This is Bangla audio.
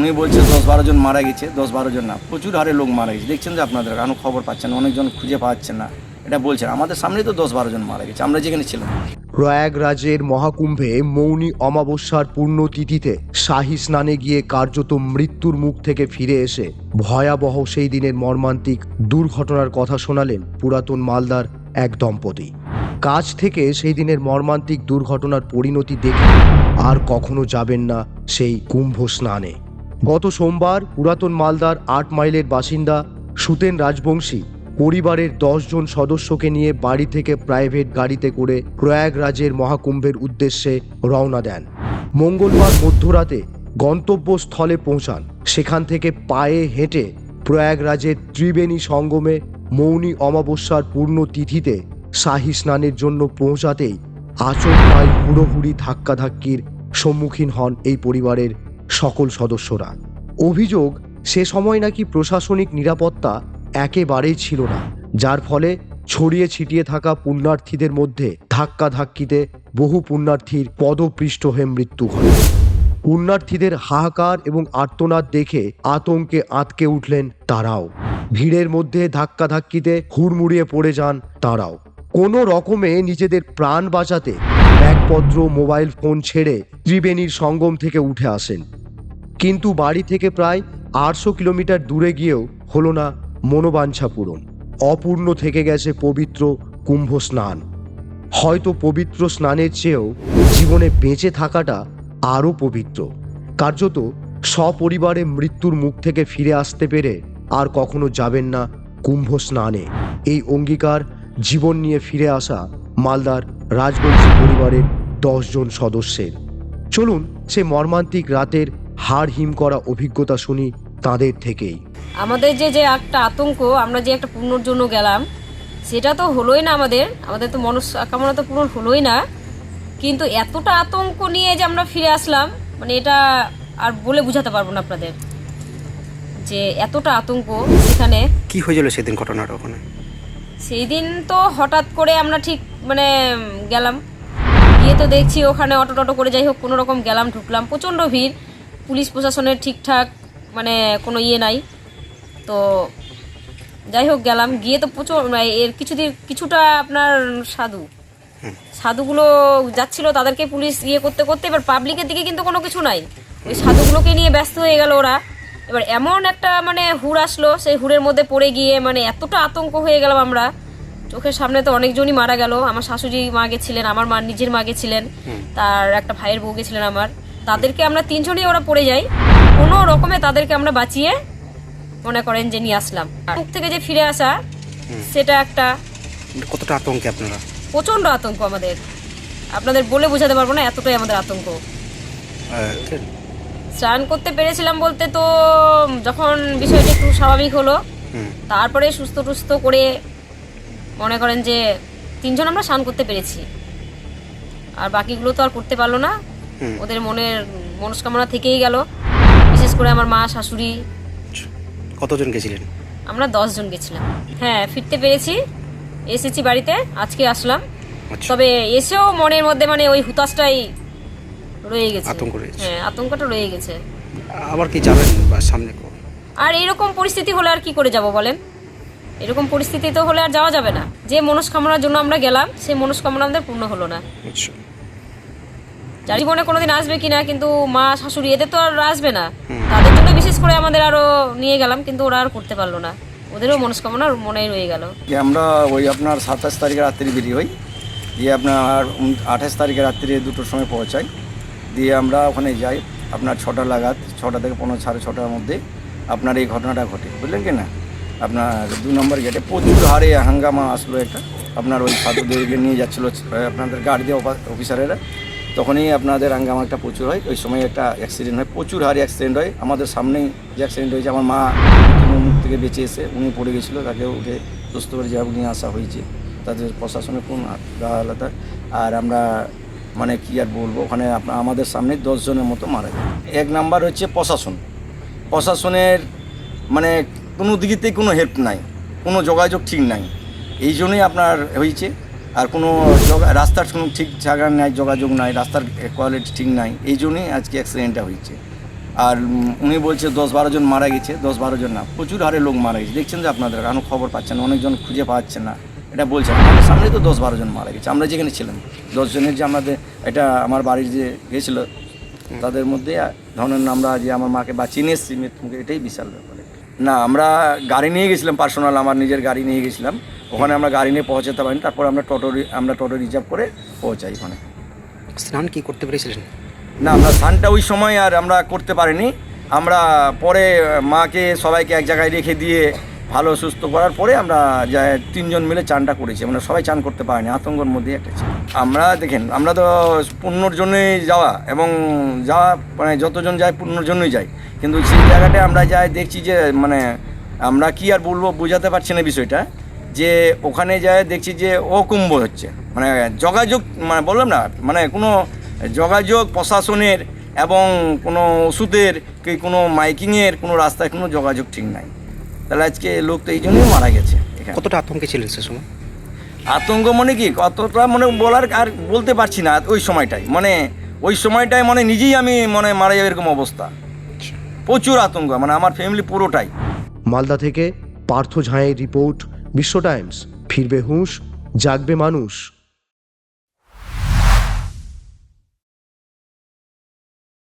উনি বলছে দশ বারো জন মারা গেছে, দশ বারো জন না, প্রচুর হারে লোক মারা গেছে। দেখছেন যে আপনাদের এখনও খবর পাচ্ছেন অনেকজন খুঁজে পাচ্ছেন না, এটা বলছেন। আমাদের সামনেই তো দশ বারো জন মারা গেছে, আমরা যেখানে ছিলাম। প্রয়াগরাজের মহাকুম্ভে মৌনী অমাবস্যার পুণ্যতিথিতে শাহী স্নানে গিয়ে কার্যত মৃত্যুর মুখ থেকে ফিরে এসে ভয়াবহ সেই দিনের মর্মান্তিক দুর্ঘটনার কথা শোনালেন পুরাতন মালদার এক দম্পতি। কাজ থেকে সেই দিনের মর্মান্তিক দুর্ঘটনার পরিণতি দেখে আর কখনো যাবেন না সেই কুম্ভ স্নানে। গত সোমবার পুরাতন মালদার আট মাইলের বাসিন্দা সুতেন রাজবংশী পরিবারের জন সদস্যকে নিয়ে বাড়ি থেকে প্রাইভেট গাড়িতে করে প্রয়াগরাজের মহাকুম্ভের উদ্দেশ্যে রওনা দেন। মঙ্গলবার মধ্যরাতে গন্তব্যস্থলে পৌঁছান। সেখান থেকে পায়ে হেঁটে প্রয়াগরাজের ত্রিবেণী সঙ্গমে মৌনী অমাবস্যার পূর্ণ তিথিতে শাহী স্নানের জন্য পৌঁছাতেই আচমকায় হুড়োহুড়ি ধাক্কাধাক্কির সম্মুখীন হন এই পরিবারের সকল সদস্যরা। অভিযোগ, সে সময় নাকি প্রশাসনিক নিরাপত্তা একেবারেই ছিল না, যার ফলে ছড়িয়ে ছিটিয়ে থাকা পুণ্যার্থীদের মধ্যে ধাক্কাধাক্কিতে বহু পুণ্যার্থীর পদপৃষ্ঠ হয়ে মৃত্যু ঘটে পুণ্যার্থীদের হাহাকার এবং আর্তনাদ দেখে আতঙ্কে আঁতকে উঠলেন তারাও। ভিড়ের মধ্যে ধাক্কাধাক্কিতে হুড়মুড়িয়ে পড়ে যান তারাও। কোনো রকমে নিজেদের প্রাণ বাঁচাতে ব্যাগপত্র, মোবাইল ফোন ছেড়ে ত্রিবেণীর সঙ্গম থেকে উঠে আসেন। কিন্তু বাড়ি থেকে প্রায় আটশো কিলোমিটার দূরে গিয়েও হলো না মনোবাঞ্ছা পূরণ অপূর্ণ থেকে গেছে পবিত্র কুম্ভ স্নান হয়তো পবিত্র স্নানের চেয়েও জীবনে বেঁচে থাকাটা আরও পবিত্র। কার্যত সপরিবারে মৃত্যুর মুখ থেকে ফিরে আসতে পেরে আর কখনো যাবেন না কুম্ভ স্নানে এই অঙ্গীকার জীবন নিয়ে ফিরে আসা মালদার রাজবংশী পরিবারের দশজন সদস্যের। চলুন সে মর্মান্তিক রাতের হাড় হিম করা অভিজ্ঞতা শুনি তাদের থেকেই। আমাদের যে যে একটা আতঙ্ক আমরা যে একটা পূর্ণর জন্য গেলাম সেটা তো হলোই না আমাদের। আমাদের তো মনস্কামনা তো পূরণ হলোই না। কিন্তু এতটা আতঙ্ক নিয়ে যে আমরা ফিরে আসলাম মানে এটা আর বলে বোঝাতে পারব না আপনাদের। যে এতটা আতঙ্ক এখানে। কি হয়েছিল সেদিন ঘটনাটা ওখানে? সেই দিন তো হঠাৎ করে আমরা ঠিক মানে গেলাম। গিয়ে তো দেখছি ওখানে অটো টটো করে যাই হোক কোনো রকম গেলাম ঢুকলাম প্রচণ্ড ভিড়। পুলিশ প্রশাসনের ঠিকঠাক মানে কোনো ইয়ে নাই। তো যাই হোক গেলাম। গিয়ে তো প্রচুর মানে এর কিছুদিন কিছুটা আপনার সাধু। সাধুগুলো যাচ্ছিল তাদেরকে পুলিশ ইয়ে করতে করতে। এবার পাবলিকের দিকে কিন্তু কোনো কিছু নাই। ওই সাধুগুলোকে নিয়ে ব্যস্ত হয়ে গেল ওরা। এবার এমন একটা মানে হুড় আসলো সেই হুড়ের মধ্যে পড়ে গিয়ে মানে এতটা আতঙ্ক হয়ে গেলাম আমরা। চোখের সামনে তো অনেকজনই মারা গেল। আমার শাশুড়ি মা গেছিলেন আমার মা নিজের মা গেছিলেন। তার একটা ভাইয়ের বউ গেছিলেন আমার। তাদেরকে আমরা তিনজনই ওরা পড়ে যাই। কোনো রকমে তাদেরকে আমরা বাঁচিয়ে মনে করেন যে নিয়ে আসলাম। মুখ থেকে যে ফিরে আসা সেটা একটা কতটা আতঙ্কে আপনারা? প্রচণ্ড আতঙ্ক আমাদের। আপনাদের বলে বোঝাতে পারব না এতটাই আমাদের আতঙ্ক। স্নান করতে পেরেছিলাম বলতে তো যখন বিষয়টা একটু স্বাভাবিক হলো তারপরে সুস্থ টুস্থ করে মনে করেন যে তিনজন আমরা স্নান করতে পেরেছি। আর বাকিগুলো তো আর করতে পারল না। ওদের মনের মনস্কামনা থেকেই গেল। বিশেষ করে আমার মা শাশুড়ি। কতজন গেছিলেন? আমরা দশজন গেছিলাম। হ্যাঁ ফিরতে পেরেছি। এসেছি বাড়িতে আজকে আসলাম। আচ্ছা। তবে এসেও মনের মধ্যে মানে ওই হুতাশটাই রয়ে গেছে। আতঙ্ক রয়েছে। হ্যাঁ আতঙ্কটা রয়ে গেছে। আবার কি যাবেন বা সামনে আর এরকম পরিস্থিতি হলে আর কি করে যাব বলেন? এরকম পরিস্থিতি তো হলে আর যাওয়া যাবে না। যে মনস্কামনার জন্য আমরা গেলাম সেই মনস্কামনা আমাদের পূর্ণ হলো না। আচ্ছা। যার জীবনে কোনোদিন আসবে কিনা কিন্তু মা শাশুড়ি এদের তো আর আসবে না। তাদের জন্য বিশেষ করে আমাদের আরও নিয়ে গেলাম কিন্তু ওরা আর করতে পারল না। ওদেরও মনস্কামনা মনেই রয়ে গেল। যে আমরা ওই আপনার সাতাশ তারিখে রাত্রি বেরিয়ে হই দিয়ে আপনার আঠাশ তারিখে রাত্রি দুটোর সময় পৌঁছাই। দিয়ে আমরা ওখানে যাই আপনার ছটা লাগাত ছটা থেকে পনেরো সাড়ে ছটার মধ্যে আপনার এই ঘটনাটা ঘটে বুঝলেন কি না? আপনার দু নম্বর গেটে প্রচুর হারে হাঙ্গামা আসলো একটা। আপনার ওই সাধুদেরকে নিয়ে যাচ্ছিল আপনাদের গার্ডীয় অফিসারেরা তখনই আপনাদের হাঙ্গামা একটা প্রচুর হয়। ওই সময় একটা অ্যাক্সিডেন্ট হয়, প্রচুর হারে অ্যাক্সিডেন্ট হয়। আমাদের সামনেই যে অ্যাক্সিডেন্ট হয়েছে, আমার মা মুখ থেকে বেঁচে এসে উনি পড়ে গেছিল, তাকে উঠে সুস্থ করে যা নিয়ে আসা হয়েছে। তাদের প্রশাসনের কোন আলাদা। আর আমরা মানে কি আর বলব, ওখানে আপনা- আমাদের সামনে দশজনের মতো মারা যায় এক নাম্বার হচ্ছে প্রশাসন। প্রশাসনের মানে কোনো দিকেতেই কোনো হেল্প নাই, কোনো যোগাযোগ ঠিক নাই। এই জন্যই আপনার হয়েছে। আর কোনো রাস্তার কোনো ঠিক জায়গা নাই যোগাযোগ নাই রাস্তার কোয়ালিটি ঠিক নাই এই জন্যই আজকে অ্যাক্সিডেন্টটা হয়েছে। আর উনি বলছে দশ বারো জন মারা গেছে দশ বারো জন না প্রচুর হারে লোক মারা গেছে। দেখছেন যে আপনাদের এখনও খবর পাচ্ছেন না, অনেকজন খুঁজে পাচ্ছে না এটা বলছেন। আমাদের সামনে তো দশ বারো জন মারা গেছে আমরা যেখানে ছিলাম দশ জনের যে আমাদের এটা আমার বাড়ির যে গেছিল তাদের মধ্যে ধরেন আমরা যে আমার মাকে বাঁচিয়ে নিয়ে এসেছি মৃত্যুকে এটাই বিশাল ব্যাপার। না আমরা গাড়ি নিয়ে গেছিলাম পার্সোনাল আমার নিজের গাড়ি নিয়ে গেছিলাম। ওখানে আমরা গাড়ি নিয়ে পৌঁছাতে পারিনি তারপর আমরা টোটো আমরা টোটো রিজার্ভ করে পৌঁছাই ওখানে। স্নান কি করতে পেরেছিলেন? না আমরা স্নানটা ওই সময় আর আমরা করতে পারিনি। আমরা পরে মাকে সবাইকে এক জায়গায় রেখে দিয়ে ভালো, সুস্থ করার পরে আমরা যা তিনজন মিলে চানটা করেছি। আমরা সবাই চান করতে পারিনি, আতঙ্কর মধ্যে একটা ছিল। আমরা দেখেন, আমরা তো পুণ্যর জন্যই যাওয়া এবং যাওয়া মানে যতজন যায় পুণ্যর জন্যই যাই। কিন্তু সেই জায়গাটায় আমরা যাই দেখছি যে মানে আমরা কি আর বলব বোঝাতে পারছি না বিষয়টা, যে ওখানে যায় দেখছি যে অকুম্ভ হচ্ছে। মানে যোগাযোগ মানে বললাম না মানে কোনো যোগাযোগ প্রশাসনের এবং কোনো ওষুধের কি কোনো মাইকিংয়ের কোনো রাস্তায় কোনো যোগাযোগ ঠিক নাই। তাহলে আজকে লোক তো এই জন্যই মারা গেছে এখানে। কতটা আতঙ্কে ছিলেন সে সময়? আতঙ্ক মানে কি? কতটা মানে বলার আর বলতে পারছি না ওই সময়টাই মানে ওই সময়টায় মানে নিজেই আমি মানে মারা যাবে এরকম অবস্থা। প্রচুর আতঙ্ক মানে আমার ফ্যামিলি পুরোটাই। মালদা থেকে পার্থ ঝাঁয়ের রিপোর্ট বিশ্ব টাইমস ফিরবে হুঁশ জাগবে মানুষ।